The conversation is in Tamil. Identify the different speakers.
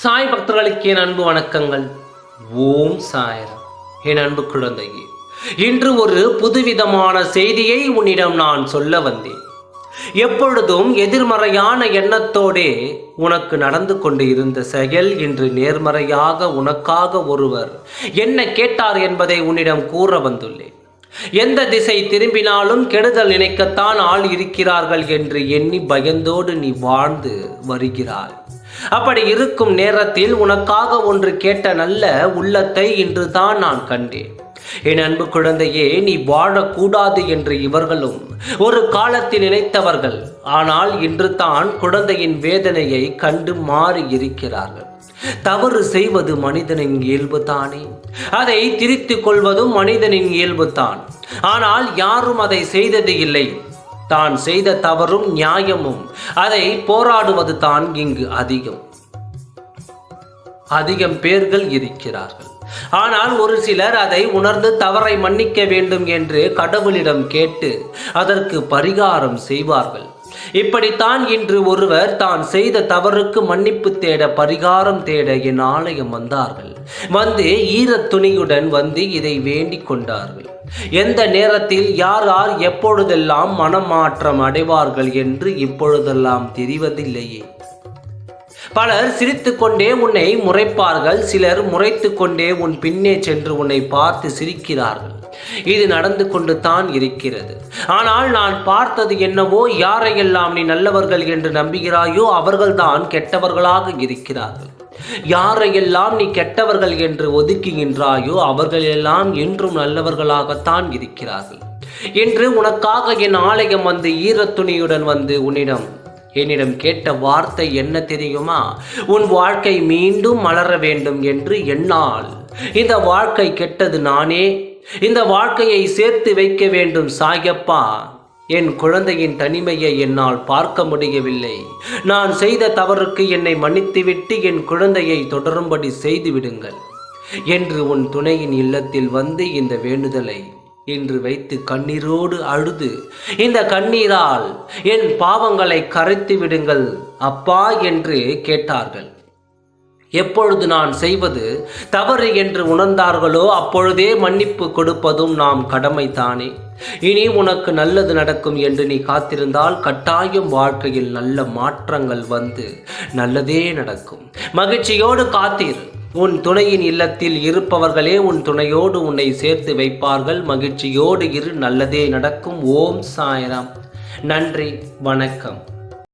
Speaker 1: சாய் பக்தர்களுக்கு என் அன்பு வணக்கங்கள். ஓம் சாயரம். என் அன்பு குழந்தையே இன்று ஒரு புதுவிதமான செய்தியை உன்னிடம் நான் சொல்ல வந்தேன். எப்பொழுதும் எதிர்மறையான எண்ணத்தோடே உனக்கு நடந்து கொண்டு இருந்த செயல் இன்று நேர்மறையாக உனக்காக ஒருவர் என்ன கேட்டார் என்பதை உன்னிடம் கூற வந்துள்ளேன். எந்த திசை திரும்பினாலும் கெடுதல் நினைக்கத்தான் ஆள் இருக்கிறார்கள் என்று எண்ணி பயந்தோடு நீ வாழ்ந்து வருகிறாய். அப்படி இருக்கும் நேரத்தில் உனக்காக ஒன்று கேட்ட நல்ல உள்ளத்தை இன்று தான் நான் கண்டேன். என் அன்பு குழந்தையே நீ வாழக்கூடாது என்று இவர்களும் ஒரு காலத்தில் நினைத்தவர்கள். ஆனால் இன்று தான் குழந்தையின் வேதனையை கண்டு மாறி இருக்கிறார்கள் தவறு செய்வது மனிதனின் இயல்பு தானே அதை திரித்துக் கொள்வதும் மனிதனின் இயல்பு தான் ஆனால் யாரும் அதை செய்தது இல்லை. தான் செய்த தவறும் நியாயமும். அதை போராடுவது தான் இங்கு அதிகம். அதிகம் பேர்கள் இருக்கிறார்கள். ஆனால் ஒரு சிலர் அதை உணர்ந்து தவறை மன்னிக்க வேண்டும் என்று கடவுளிடம் கேட்டு அதற்கு பரிகாரம் செய்வார்கள். இப்படித்தான் இன்று ஒருவர் தான் செய்த தவறுக்கு மன்னிப்பு தேட பரிகாரம் தேட என் ஆலயம் வந்தார்கள். வந்து ஈரத் துணியுடன் வந்து இதை வேண்டிக் கொண்டார்கள். எந்த நேரத்தில் யார் யார் எப்பொழுதெல்லாம் மனமாற்றம் அடைவார்கள் என்று இப்பொழுதெல்லாம் தெரிவதில்லையே. பலர் சிரித்துக்கொண்டே உன்னை முறைப்பார்கள் சிலர் முறைத்து கொண்டே உன் பின்னே சென்று உன்னை பார்த்து சிரிக்கிறார்கள். இது நடந்து கொண்டு தான் இருக்கிறது. ஆனால் நான் பார்த்தது என்னவோ யாரையெல்லாம் நீ நல்லவர்கள் என்று நம்புகிறாயோ அவர்கள்தான் கெட்டவர்களாக இருக்கிறார்கள். யாரையெல்லாம் நீ கெட்டவர்கள் என்று ஒதுக்குகின்றாயோ அவர்களெல்லாம் என்றும் நல்லவர்களாகத்தான் இருக்கிறார்கள். என்று உனக்காக என் ஆலயம் வந்து ஈரத்துணியுடன் வந்து உன்னிடம் என்னிடம் கேட்ட வார்த்தை என்ன தெரியுமா? உன் வாழ்க்கை மீண்டும் மலர வேண்டும் என்று என்னால் இந்த வாழ்க்கை கெட்டது நானே. இந்த வாழ்க்கையை சேர்த்து வைக்க வேண்டும் சாயப்பா. என் குழந்தையின் தனிமையை என்னால் பார்க்க முடியவில்லை. நான் செய்த தவறுக்கு என்னை மன்னித்துவிட்டு என் குழந்தையை தொடரும்படி செய்துவிடுங்கள் என்று உன் துணையின் இல்லத்தில் வந்து இந்த வேண்டுதலை இன்று வைத்து கண்ணீரோடு அழுது இந்த கண்ணீரால் என் பாவங்களை கரைத்து விடுங்கள் அப்பா என்று கேட்டார்கள். எப்பொழுது நான் செய்வது? தவறு என்று உணர்ந்தார்களோ அப்பொழுதே மன்னிப்பு கொடுப்பதும் நாம் கடமைதானே. இனி உனக்கு நல்லது நடக்கும் என்று நீ காத்திருந்தால் கட்டாயம் வாழ்க்கையில் நல்ல மாற்றங்கள் வந்து நல்லதே நடக்கும். மகிழ்ச்சியோடு காத்தீர். உன் துணையின் இல்லத்தில் இருப்பவர்களே உன் துணையோடு உன்னை சேர்த்து வைப்பார்கள். மகிழ்ச்சியோடு இரு நல்லதே நடக்கும். ஓம் சாய்ராம். நன்றி வணக்கம்.